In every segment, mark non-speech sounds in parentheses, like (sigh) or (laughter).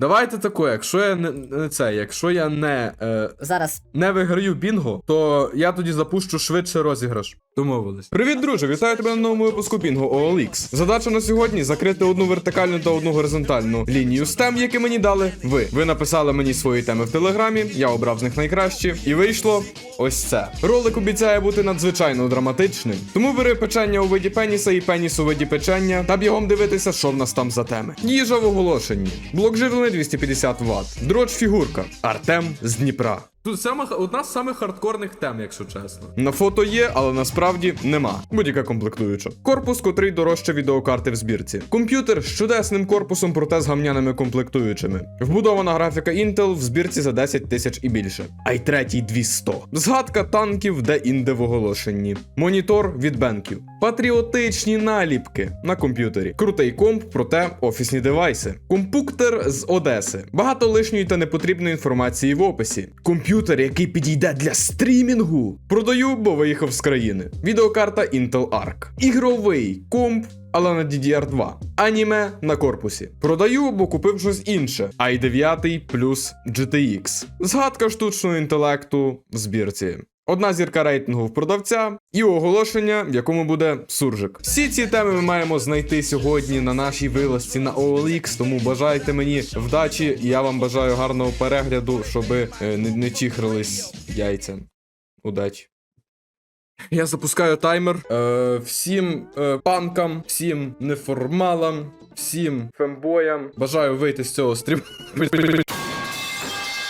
Давайте таке, якщо я не, не це, якщо я не, е, Зараз не виграю бінго, то я тоді запущу швидше розіграш. Домовились. Привіт, друже! Вітаю тебе на новому випуску Бінго OLX. Задача на сьогодні закрити одну вертикальну та одну горизонтальну лінію з тем, які мені дали ви. Ви написали мені свої теми в телеграмі, я обрав з них найкращі, і вийшло ось це. Ролик обіцяє бути надзвичайно драматичним. Тому бери печення у виді пеніса і пеніс у виді печення та бігом дивитися, що в нас там за теми. Їжа в оголошенні. Блок живлення 250 Вт. Дроч фігурка. Артем з Дніпра. Тут саме одна з самих хардкорних тем, якщо чесно. На фото є, але насправді нема. Будь-яка комплектуюча. Корпус, котрий дорожче відеокарти в збірці. Комп'ютер з чудесним корпусом, проте з гамняними комплектуючими. Вбудована графіка Intel в збірці за 10 тисяч і більше. i3 200. Згадка танків де інде в оголошенні. Монітор від бенків. Патріотичні наліпки на комп'ютері. Крутий комп, проте офісні девайси. Компуктер з Одеси. Багато лишньої та непотрібної інформації в описі. Комп'ютер, який підійде для стрімінгу. Продаю, бо виїхав з країни. Відеокарта Intel Arc. Ігровий комп. Але на DDR2. Аніме на корпусі. Продаю, бо купив щось інше. i9 плюс GTX. Згадка штучного інтелекту в збірці. Одна зірка рейтингу в продавця і оголошення, в якому буде суржик. Всі ці теми ми маємо знайти сьогодні на нашій вилазці на OLX, тому бажайте мені вдачі, я вам бажаю гарного перегляду, щоб е, не, не чіхрались яйця. Удачі. Я запускаю таймер. Е, всім е, панкам, всім неформалам, всім фембоям. Бажаю вийти з цього стріму.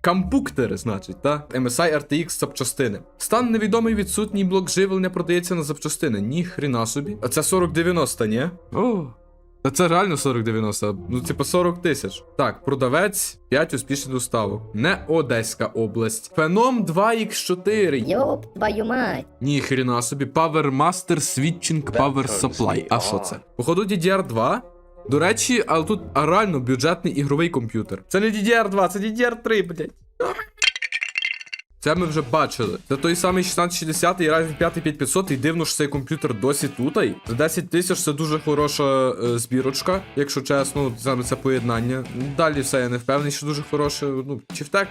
Кампуктери, значить, та? MSI RTX запчастини. Стан невідомий, відсутній блок живлення продається на запчастини. Ні хрена собі. А це 4090, ні? О. Та це реально 4090, ну типа 40 тисяч. Так, продавець 5 успішних доставок. Не Одеська область. Феном 2X4. йоп, твою мать. Ні, хрена собі. Power Master Switching Power Supply. А що це? Походу DDR2. До речі, але тут реально бюджетний ігровий комп'ютер. Це не DDR2, це DDR3, блядь. Це ми вже бачили. Це той самий 1660 і Ryzen 5 5500, і дивно, що цей комп'ютер досі тутай. За 10 тисяч це дуже хороша е, збірочка, якщо чесно, саме це поєднання. Далі все я не впевнений, що дуже хороше. Ну, Чифтек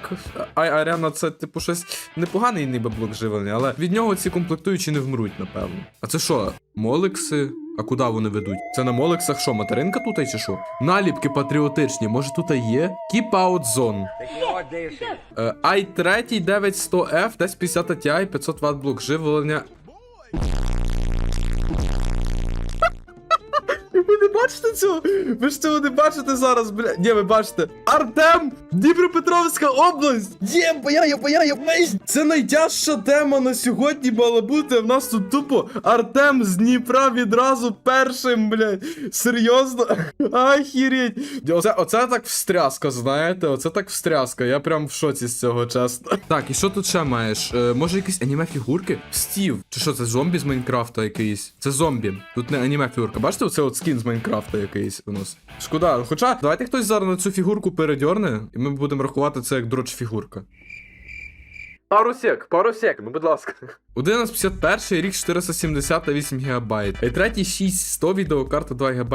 Арена це, типу, щось непоганий ніби блок живлення, але від нього ці комплектуючі не вмруть, напевно. А це що? Молекси? А куди вони ведуть? Це на Молексах що, материнка тут чи що? Наліпки патріотичні, може тут є? Keep out zone. Е, i3 9100F, десь 50 Ti, 500 Вт блок живлення. Бачите цього? Ви ж цього не бачите зараз, бля. Ні, ви бачите. Артем! Дніпропетровська область! Є, бояю, бояю, мейсь! Це найтяжча тема на сьогодні мала бути. В нас тут тупо Артем з Дніпра відразу першим, блядь. Серйозно? Ахіріть. Оце, оце так встряска, знаєте? Оце так встряска. Я прям в шоці з цього, чесно. Так, і що тут ще маєш? Е, може якісь аніме фігурки? Стів. Чи що, це зомбі з Майнкрафта якийсь? Це зомбі. Тут не аніме фігурка. Бачите, оце от скін з Майнкрафта якийсь у нас. Шкода. Хоча, давайте хтось зараз на цю фігурку передьорне, і ми будемо рахувати це як дроч фігурка. Пару сек, пару сек, ну будь ласка. 1151 рік 478 ГБ. І третій 6100 відеокарта 2 ГБ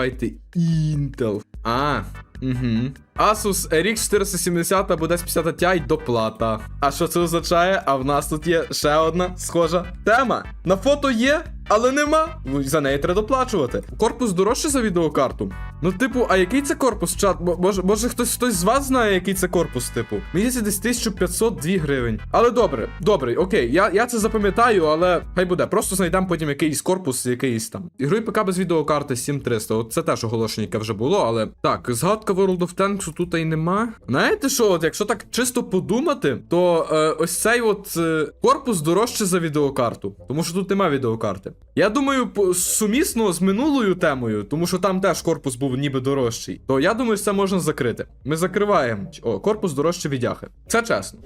Intel. А, угу. Asus RX 470 або 1050 Ti доплата. А що це означає? А в нас тут є ще одна схожа тема. На фото є, але нема. Ну, За неї треба доплачувати. Корпус дорожче за відеокарту. Ну, типу, а який це корпус? Чат? Може, може хтось хтось з вас знає, який це корпус, типу? Мені здається, десь 1502 гривень. Але добре, добре, окей, я, я це запам'ятаю, але хай буде. Просто знайдемо потім якийсь корпус, якийсь там. Ігровий ПК без відеокарти 7300. От це теж оголошення, яке вже було, але так, згадка World of Tanks тут і нема. Знаєте що, от якщо так чисто подумати, то е, ось цей от е, корпус дорожче за відеокарту, тому що тут нема відеокарти. Я думаю, сумісно з минулою темою, тому що там теж корпус був ніби дорожчий, то я думаю, що це можна закрити. Ми закриваємо. О, корпус дорожче від яхи. Це чесно.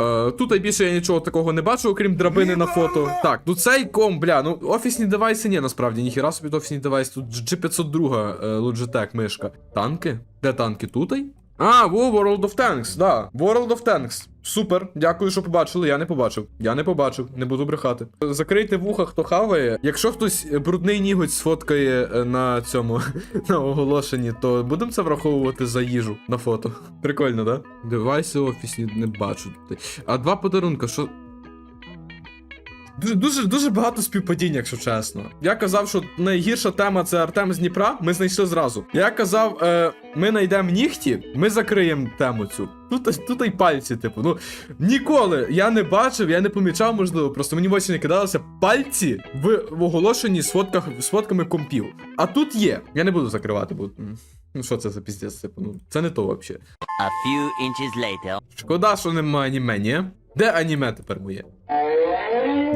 Е, тут більше я нічого такого не бачу, окрім драбини на фото. Так, ну цей ком, бля, ну офісні девайси ні, насправді, ніхіра собі офісні девайси. Тут G502 е, Logitech мишка. Танки? Де танки? Тутай? А, во, World of Tanks, да. World of Tanks. Супер, дякую, що побачили. Я не побачив. Я не побачив, не буду брехати. Закрийте вуха, хто хаває. Якщо хтось брудний ніготь сфоткає е, на цьому (laughs) на оголошенні, то будемо це враховувати за їжу на фото. Прикольно, да? Девайси офісні не бачу. А два подарунка, що. Дуже, дуже, дуже багато співпадінь, якщо чесно. Я казав, що найгірша тема це Артем з Дніпра. Ми знайшли зразу. Я казав, е, ми знайдемо нігті, ми закриємо тему цю. Тут, тут і пальці, типу. Ну ніколи я не бачив, я не помічав, можливо. Просто мені в очі не кидалися пальці в, в оголошенні з, фотках, з фотками компів. А тут є. Я не буду закривати, бо. Ну що це за піздець, типу, ну це не то взагалі. Шкода, що немає аніме, ні? Де аніме тепер моє?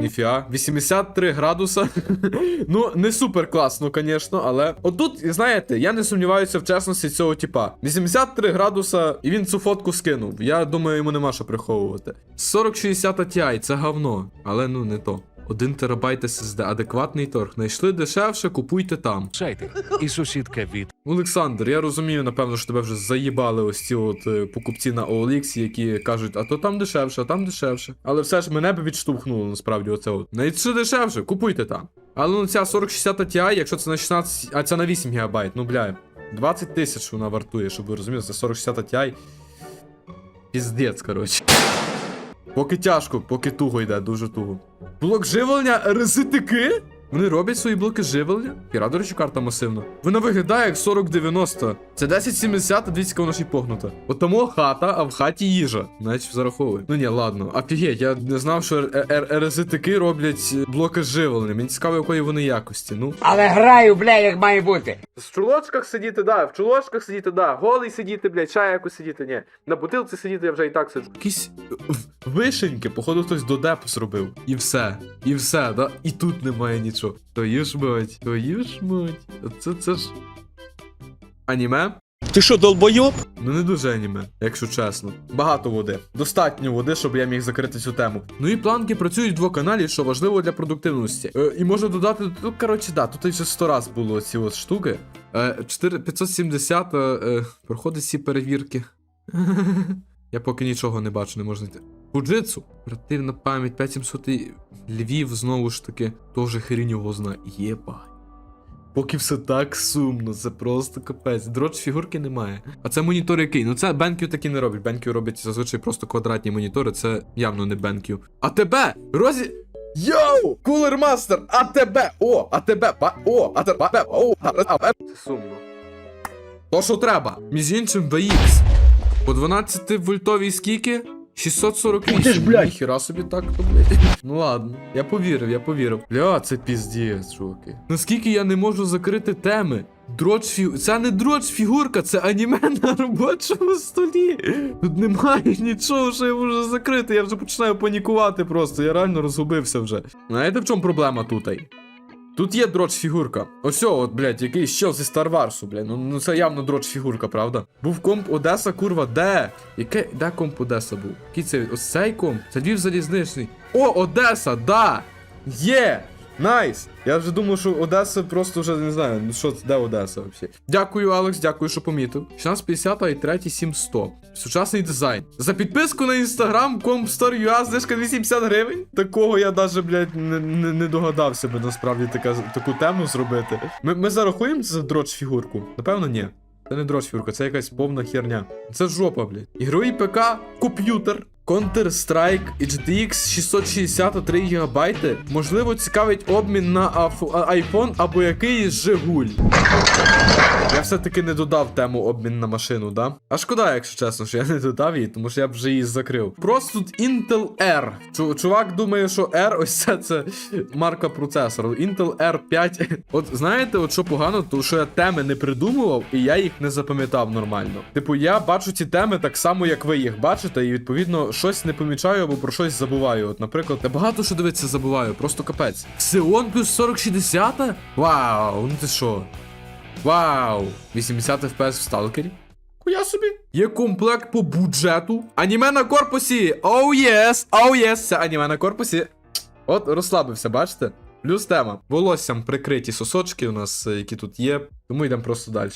Ніфіа, 83 градуса. (laughs) ну, не супер класно, звісно, але. Отут, знаєте, я не сумніваюся в чесності цього типа. 83 градуса, і він цю фотку скинув. Я думаю, йому нема що приховувати. 4060 Ti, це говно, але ну не то. 1 терабайт SSD, адекватний торг. Найшли дешевше, купуйте там. Шайте. І сусідка від Олександр, я розумію, напевно, що тебе вже заїбали ось ці от е, покупці на OLX, які кажуть, а то там дешевше, а там дешевше. Але все ж мене б відштовхнуло насправді оце от. Найшли дешевше, купуйте там. Але ну ця 4060 Ti, якщо це на 16, а це на 8 ГБ, ну бля, 20 тисяч вона вартує, щоб ви розуміли, це 4060 Ti. Піздець, коротше. Поки тяжко, поки туго йде, дуже туго. Блок живлення резитики? Вони роблять свої блоки живлення? Піра, до речі, карта масивна. Вона виглядає як 4090. Це 1070, а дивіться, вона ще й погнута. От тому хата, а в хаті їжа. Навіть зараховує. Ну ні, ладно. Офігеть, я не знав, що РЗТК роблять блоки живлення. Мені цікаво, якої вони якості. Ну. Але граю, бля, як має бути. В чулочках сидіти, да, в чулочках сидіти, да. Голий сидіти, блядь, чай якось сидіти, ні. На бутилці сидіти я вже і так сиджу. Якісь е, вишеньки, походу, хтось до депу зробив. І все. І все, да. І тут немає нічого. Твою ж мать, твою ж мать. Це це ж. Аніме? Ти що, долбойоб? Ну не дуже аніме, якщо чесно. Багато води. Достатньо води, щоб я міг закрити цю тему. Ну і планки працюють в двоканалі, що важливо для продуктивності. Е, і можна додати, ну коротше, да, тут вже 100 раз було ці от штуки. Е, 4, 570 е, е, проходить всі перевірки. (laughs) Я поки нічого не бачу, не можна йти. Фуджитсу. Оперативна пам'ять 5700 і Львів знову ж таки. Теж хрінь його знає. Єбать. Поки все так сумно, це просто капець. Дроч фігурки немає. А це монітор який? Ну це BenQ такі не роблять. BenQ робить зазвичай просто квадратні монітори, це явно не BenQ. А тебе! Розі. Йоу! Кулер Мастер! А тебе! О! А тебе! Ба! О! А тебе! О! А тебе! Це сумно. То, що треба. Між іншим VX. По 12 вольтовій скільки? 648. Ти ж, блядь. Ніхіра собі так, то, блядь. (laughs) Ну ладно, я повірив, я повірив. Бля, це піздець, чуваки. Наскільки я не можу закрити теми? Дроч фігурка. Це не дроч фігурка, це аніме на робочому столі. Тут немає нічого, що я можу закрити. Я вже починаю панікувати просто. Я реально розгубився вже. Знаєте, в чому проблема тут? Тут є дроч фігурка. Ось, от, блядь, який чел зі Star Wars, блядь. Ну, ну це явно дроч фігурка, правда? Був комп Одеса, курва, де? Яке? Де комп Одеса був? Який це? Ось цей комп? Це Львів залізничний. О, Одеса, да! Є! Найс! Я вже думав, що Одеса просто вже не знаю, ну що це, де Одеса взагалі. Дякую, Алекс, дякую, що помітив. 1650 і 3 7100. Сучасний дизайн. За підписку на інстаграм Store.ua знижка 250 гривень. Такого я навіть, блядь, не, не, не догадався би насправді така, таку тему зробити. Ми, ми зарахуємо за дроч фігурку? Напевно, ні. Це не дроч фігурка, це якась повна херня. Це жопа, блядь. Ігровий ПК, комп'ютер. Counter-Strike GTX 663 ГБ. Можливо, цікавить обмін на iPhone або якийсь Жигуль. Я все-таки не додав тему обмін на машину, да? А шкода, якщо чесно, що я не додав її, тому що я б вже її закрив. Просто тут Intel R. Чу- чувак думає, що R, ось це, це марка процесору. Intel R5. От знаєте, от що погано, то що я теми не придумував, і я їх не запам'ятав нормально. Типу, я бачу ці теми так само, як ви їх бачите, і відповідно щось не помічаю або про щось забуваю. От, наприклад, я багато що дивитися забуваю, просто капець. Xeon плюс 4060? Вау, ну ти що? Вау! 80 FPS в сталкері? Хуя собі. Є комплект по бюджету. Аніме на корпусі! Оу єс! Оу єс! Це аніме на корпусі. От, розслабився, бачите? Плюс тема. Волоссям прикриті сосочки у нас, е, які тут є. Тому йдемо просто далі.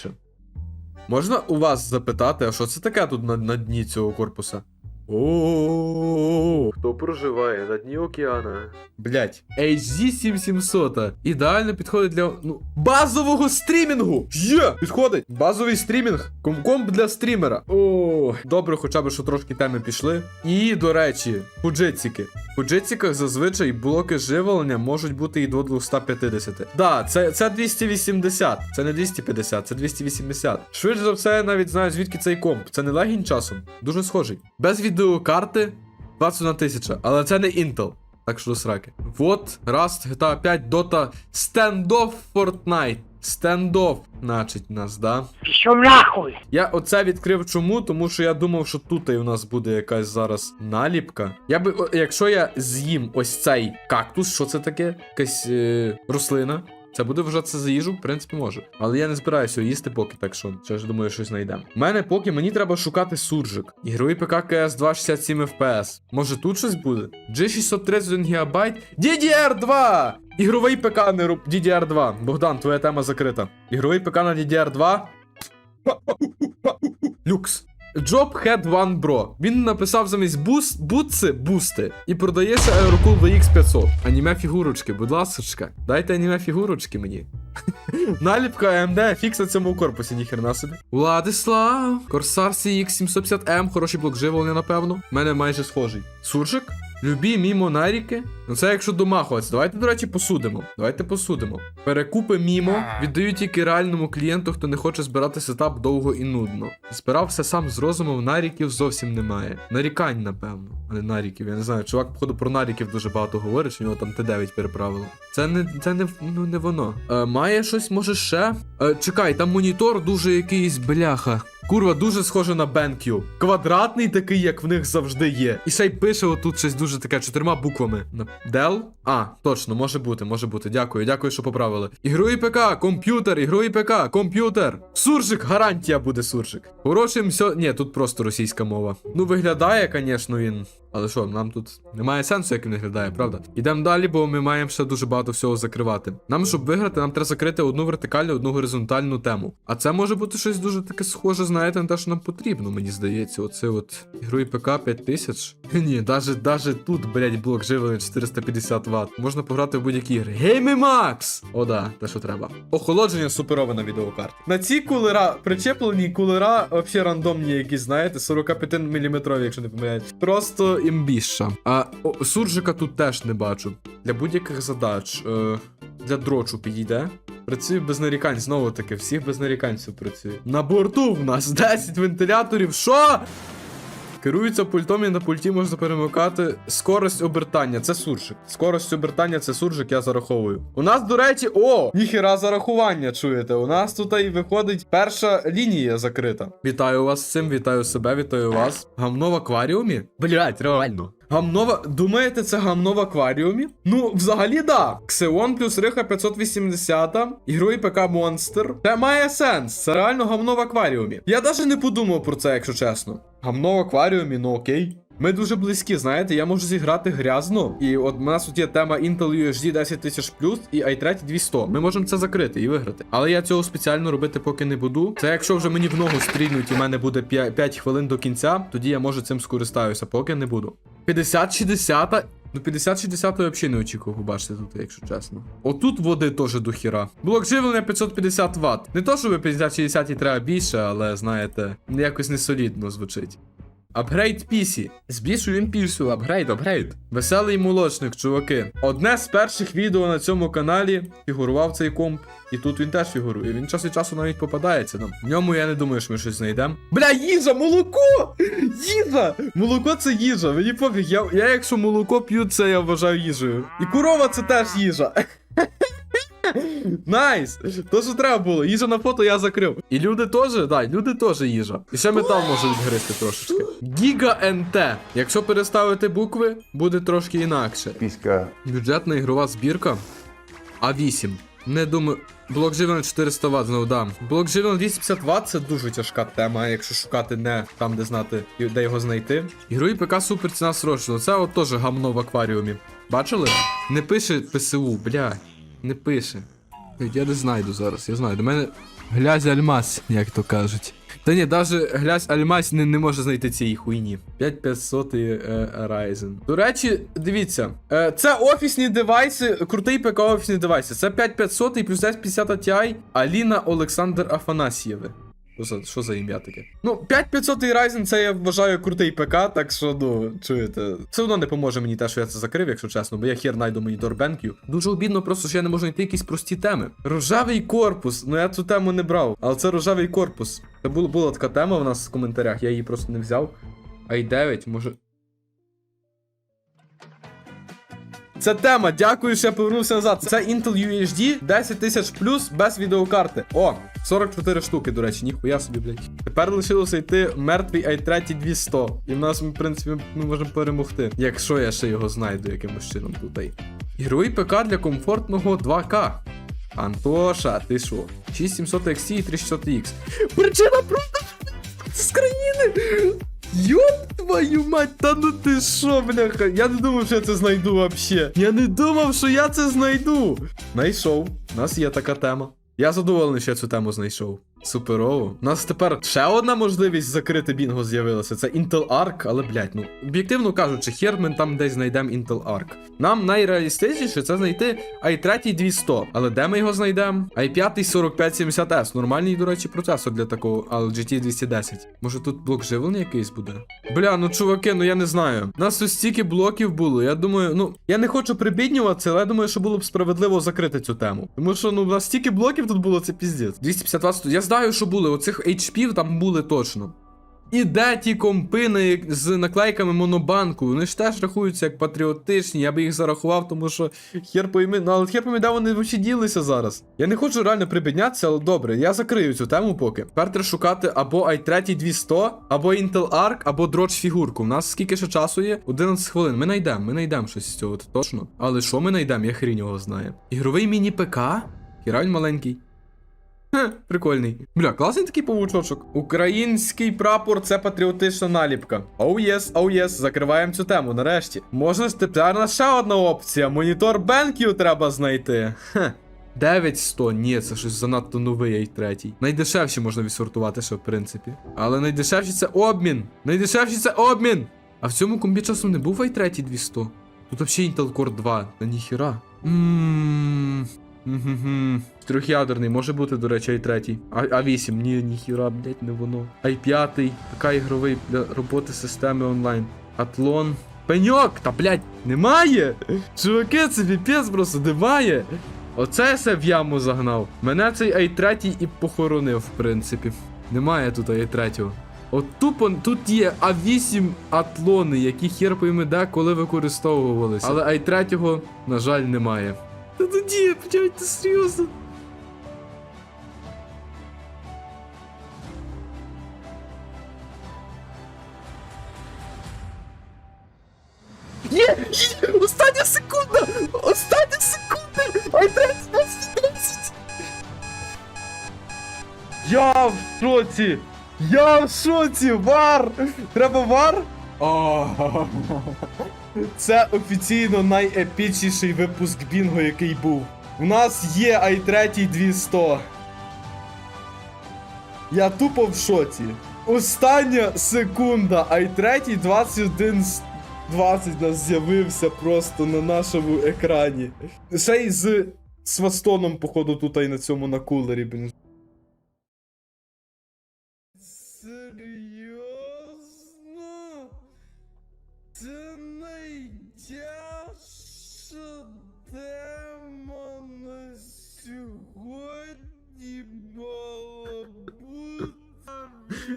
Можна у вас запитати, а що це таке тут на, на дні цього корпуса? О, хто проживає на дні океана? Блять, HD 7700 ідеально підходить для ну, базового стрімінгу. Є! Підходить! Базовий стрімінг. Комкомп для стрімера. О, добре, хоча б що трошки теми пішли. І, до речі, фуджитсіки. В фуджитсіках зазвичай блоки живлення можуть бути і до 250. Да, це, це 280. Це не 250, це 280. Швидше за все, навіть знаю, звідки цей комп. Це не легінь часом. Дуже схожий. Без відеокарти 21 тисяча, але це не Intel. Так що до сраки. Вот, Rust, GTA 5, Dota, Standoff Fortnite. Standoff, значить, нас, да? Пішов нахуй! Я оце відкрив чому, тому що я думав, що тут і у нас буде якась зараз наліпка. Я би, о, якщо я з'їм ось цей кактус, що це таке? Якась е, рослина. Це буде вважатися за їжу, в принципі, може. Але я не збираюся їсти поки, так що ще ж думаю, щось знайдемо. У мене поки мені треба шукати суржик. Ігровий ПК КС 267 FPS. Може тут щось буде? G631 ГБ. DDR2! Ігровий ПК не роб... DDR2. Богдан, твоя тема закрита. Ігровий ПК на DDR2. Люкс. Jobhead One Bro. Він написав замість бус, бутси бусти і продається Aerocool VX500. Аніме фігурочки, будь ласочка. Дайте аніме фігурочки мені. (laughs) Наліпка AMD фікс на цьому корпусі, ніхерна собі. Владислав. Корсар CX 750M, хороший блок живлення, напевно. У мене майже схожий. Суржик? Любі мімо наріки. Ну це якщо домахуватися. Давайте, до речі, посудимо. Давайте посудимо. Перекупи мімо віддають тільки реальному клієнту, хто не хоче збирати сетап довго і нудно. Збирав все сам з розумом, наріків зовсім немає. Нарікань, напевно, а не наріків. Я не знаю. Чувак, походу, про наріків дуже багато говорить, що нього там Т9 переправило. Це не це не, ну, не воно. Е, має щось, може, ще? Е, чекай, там монітор дуже якийсь бляха. Курва, дуже схоже на BenQ. Квадратний такий, як в них завжди є. І ще й пише отут щось дуже таке чотирма буквами. Дел? А, точно, може бути, може бути. Дякую, дякую, що поправили. Ігровий ПК, комп'ютер, ігровий ПК, комп'ютер. Суржик, гарантія буде суржик. Хорошим сьо. Ні, тут просто російська мова. Ну, виглядає, звісно, він. Але що, нам тут немає сенсу, як він виглядає, правда? Ідемо далі, бо ми маємо ще дуже багато всього закривати. Нам, щоб виграти, нам треба закрити одну вертикальну, одну горизонтальну тему. А це може бути щось дуже таке схоже, знаєте, на те, що нам потрібно, мені здається. Оце от ігровий ПК 5000. Ні, даже, даже тут, блядь, блок живлення 450 Вт. Можна пограти в будь-які ігри. Гейми Макс! О, да, те, що треба. Охолодження суперове на відеокарті. На ці кулера причеплені кулера, вообще рандомні якісь, знаєте, 45 мм, якщо не помиляюсь. Просто імбіша. А о, суржика тут теж не бачу. Для будь-яких задач. Е, для дрочу підійде. Працює без нарікань, знову таки, всіх без нарікань працює. На борту в нас 10 вентиляторів. Що? Керується пультом і на пульті можна перемикати скорость обертання. Це суржик. Скорость обертання це суржик, я зараховую. У нас, до речі, о! Ніхіра зарахування, чуєте? У нас тут і виходить перша лінія закрита. Вітаю вас з цим, вітаю себе, вітаю вас. Гамно в акваріумі? Блять, реально. Гамнова, думаєте, це гамно в акваріумі? Ну, взагалі, да. Ксеон плюс Риха 580, ігровий ПК Монстр. Це має сенс. Це реально гамно в акваріумі. Я навіть не подумав про це, якщо чесно. Гамно в акваріумі, ну окей. Ми дуже близькі, знаєте, я можу зіграти грязно. І от у нас тут є тема Intel UHD 10000 і i3 200. Ми можемо це закрити і виграти. Але я цього спеціально робити поки не буду. Це якщо вже мені в ногу стрільнуть і в мене буде 5, 5 хвилин до кінця, тоді я може цим скористаюся, поки не буду. 50-60. Ну, 50-60 я взагалі не очікував побачити тут, якщо чесно. Отут води теж до хіра. Блок живлення 550 Вт. Не то, що ви 50-60 і треба більше, але знаєте, якось не солідно звучить. Апгрейд пісі. Збільшуємо пісю, апгрейд, апгрейд. Веселий молочник, чуваки. Одне з перших відео на цьому каналі фігурував цей комп. І тут він теж фігурує. Він час від часу навіть попадається нам. В ньому я не думаю, що ми щось знайдемо. Бля, їжа, молоко! Їжа! Молоко це їжа. Мені пофіг. Я, я якщо молоко п'ю, це я вважаю їжею. І корова це теж їжа. (laughs) Найс! То, що треба було. Їжа на фото я закрив. І люди теж, так, люди теж їжа. І ще метал може відгризти трошечки. Гіга НТ. Якщо переставити букви, буде трошки інакше. Піська. Бюджетна ігрова збірка. А8. Не думаю. Блок живлення 400 Вт, знову дам. Блок живлення 250 Вт це дуже тяжка тема, якщо шукати не там, де знати, де його знайти. Ігровий ПК супер ціна срочно. Це от теж гамно в акваріумі. Бачили? Не пише ПСУ, бля. Не пише. Я не знайду зараз, я знаю. До мене Глязь альмаз, як то кажуть. Та ні, навіть глязь альмаз не, не може знайти цієї хуйні. 5500 е, Ryzen. До речі, дивіться, е, це офісні девайси, крутий ПК офісні девайси. Це 5500 і плюс S50 Ti Аліна Олександр Афанасьєви. Що за, що за ім'я таке? Ну, 5500 Ryzen це я вважаю крутий ПК, так що, ну, чуєте. Все одно не поможе мені те, що я це закрив, якщо чесно, бо я хер найду мені дорбенків. Дуже обідно, просто що я не можу знайти якісь прості теми. Рожевий корпус. Ну я цю тему не брав, але це рожевий корпус. Це була, була така тема в нас в коментарях, я її просто не взяв. i9, може. Це тема, дякую, що я повернувся назад. Це Intel UHD 10 тисяч плюс без відеокарти. О, 44 штуки, до речі, ніхуя собі, блядь. Тепер лишилося йти мертвий i3 200. І в нас, в принципі, ми можемо перемогти. Якщо я ще його знайду якимось чином тут. Ігровий ПК для комфортного 2К. Антоша, ти що? 6700 XT і 3600X. Причина просто з країни! Йоп твою мать, та ну ти шо, бляха? Я не думав, що я це знайду вообще. Я не думав, що я це знайду. Знайшов. У нас є така тема. Я задоволений, що я цю тему знайшов. Суперово. У нас тепер ще одна можливість закрити бінго з'явилася. Це Intel Arc, але блять, ну об'єктивно кажучи, хер ми там десь знайдемо Intel Arc. Нам найреалістичніше це знайти i3 200. Але де ми його знайдемо? i5 4570S. Нормальний, до речі, процесор для такого, але GT 210. Може тут блок живлення якийсь буде? Бля, ну чуваки, ну я не знаю. У нас тут стільки блоків було. Я думаю, ну я не хочу прибіднюватися, але я думаю, що було б справедливо закрити цю тему. Тому що ну у нас стільки блоків тут було, це піздець. 252 сту- Я знаю, що були. Оцих HP там були точно. І де ті компи на- з наклейками монобанку? Вони ж теж рахуються як патріотичні, я би їх зарахував, тому що хер пойми, ну але хер пойми, де вони взагалі ділися зараз. Я не хочу реально прибіднятися, але добре, я закрию цю тему поки. Тепер треба шукати або i3 200, або Intel Arc, або Дродж фігурку. У нас скільки ще часу є? 11 хвилин. Ми знайдемо, ми знайдемо щось з цього, точно. Але що ми знайдемо, я хрінь його знає. Ігровий міні-ПК? Хіра він маленький. Хе, прикольний. Бля, класний такий павучочок. Український прапор це патріотична наліпка. Оу єс, оу єс, закриваємо цю тему нарешті. Можна ж тепер на ще одна опція. Монітор бенків треба знайти. Хе. 9100, ні, це щось занадто новий ай третій. Найдешевші можна відсортувати ще, в принципі. Але найдешевші це обмін. Найдешевші це обмін. А в цьому комбі часом не був ай третій 200. Тут взагалі Intel Core 2. Та ніхіра. Ммм. Мгм. Трьох'ядерний, може бути, до речі, i3. А, А8, ні, ніхіра, блять, не воно. i5, ПК ігровий для роботи системи онлайн. Атлон. Пеньок! Та блять, немає! Чуваки, це піпець просто немає. Оце я се в яму загнав. Мене цей i3 і похоронив, в принципі. Немає тут i3. От тупо тут є А8 атлони, які хер пойме де коли використовувалися. Але i3, на жаль, немає. Та тоді, блядь, ти серйозно? Є! Є! Остання секунда! Остання секунда! Ай, 30, 20. Я в шоці! Я в шоці! Вар! Треба вар? О, (laughs) Це офіційно найепічніший випуск Бінго, який був. У нас є i3 200. Я тупо в шоці. Остання секунда. i3 21 20 нас з'явився просто на нашому екрані. Ще й з свастоном, походу, тут і на цьому на кулері, блін.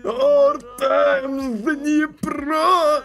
Артем з Дніпра!